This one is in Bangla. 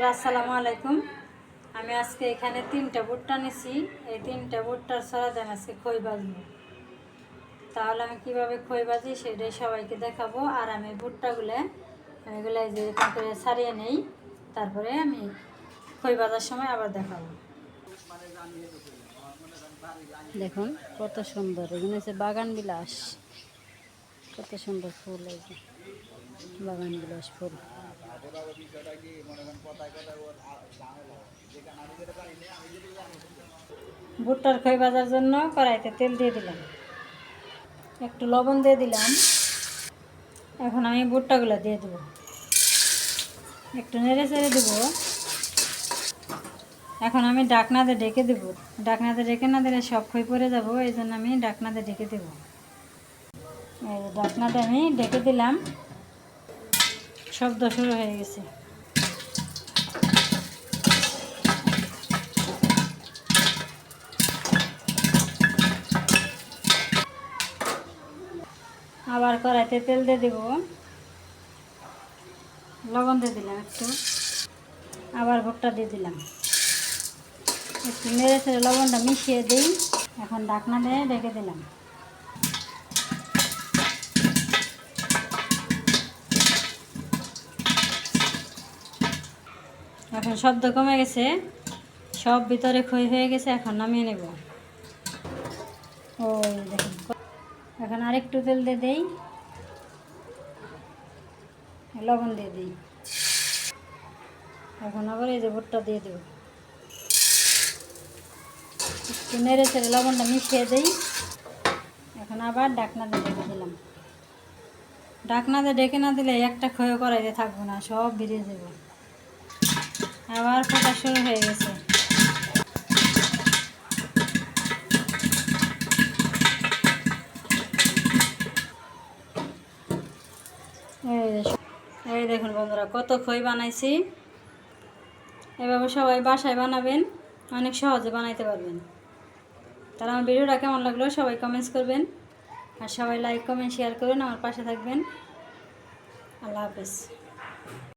বন্ধুরা, আসসালামু আলাইকুম। আমি আজকে এখানে তিনটা ভুট্টা নিছি। এই তিনটা ভুট্টার ছড়া দেন আজকে খই বাজবো তাহলে আমি কীভাবে খই বাজি সেটাই সবাইকে দেখাবো। আর আমি ভুট্টাগুলো এগুলো যে এরকম করে ছাড়িয়ে নেই। তারপরে আমি খই বাজার সময় আবার দেখাবো। দেখুন, কত সুন্দর। এগুলো হচ্ছে বাগান বিলাস। কত সুন্দর ফুল এই বাগান বিলাস ফুল। ভুট্টার খই ভাজার জন্য কড়াইতে তেল দিয়ে দিলাম। একটু লবণ দিয়ে দিলাম। এখন আমি ভুট্টাগুলো দিয়ে দেবো। একটু নেড়ে চেড়ে দেবো। এখন আমি ডাকনাতে ডেকে দেবো। ডাকনাতে ডেকে না দিলে সব খই পড়ে যাব, এই জন্য আমি ডাকনাতে ডেকে দেবো। এই ডাকনাতে আমি ডেকে দিলাম। শব্দ শুরু হয়ে গেছে। আবার কড়াইতে তেল দিয়ে দেব। লবণ দিয়ে দিলাম একটু। আবার ভুট্টা দিয়ে দিলাম। একটু মেরে লবণটা মিশিয়ে দিই। এখন ডাকনা দিয়ে ঢেকে দিলাম। এখন শব্দ কমে গেছে। সব ভিতরে ক্ষয় হয়ে গেছে, এখন নামিয়ে নেব। ওই দেখুন, এখন আরেকটু তেল দিয়ে দেই। লবণ দিয়ে দিই। এখন আবার এই যে ভুট্টা দিয়ে দেব। একটু নেড়ে চেড়ে লবণটা মিশিয়ে দিই। এখন আবার ডাকনা দিয়ে দিলাম। ডাকনাতে ডেকে না দিলে একটা ক্ষয় করাইতে থাকব না, সব বেরিয়ে যাব। আবার ফোটা শুরু হয়ে গেছে। এই দেখুন বন্ধুরা, কত খই বানাইছি। এভাবে সবাই বাসায় বানাবেন, অনেক সহজে বানাইতে পারবেন। তাহলে আমার ভিডিওটা কেমন লাগল সবাই কমেন্টস করবেন। আর সবাই লাইক কমেন্ট শেয়ার করবেন আমার পাশে থাকবেন। আল্লাহ হাফেজ।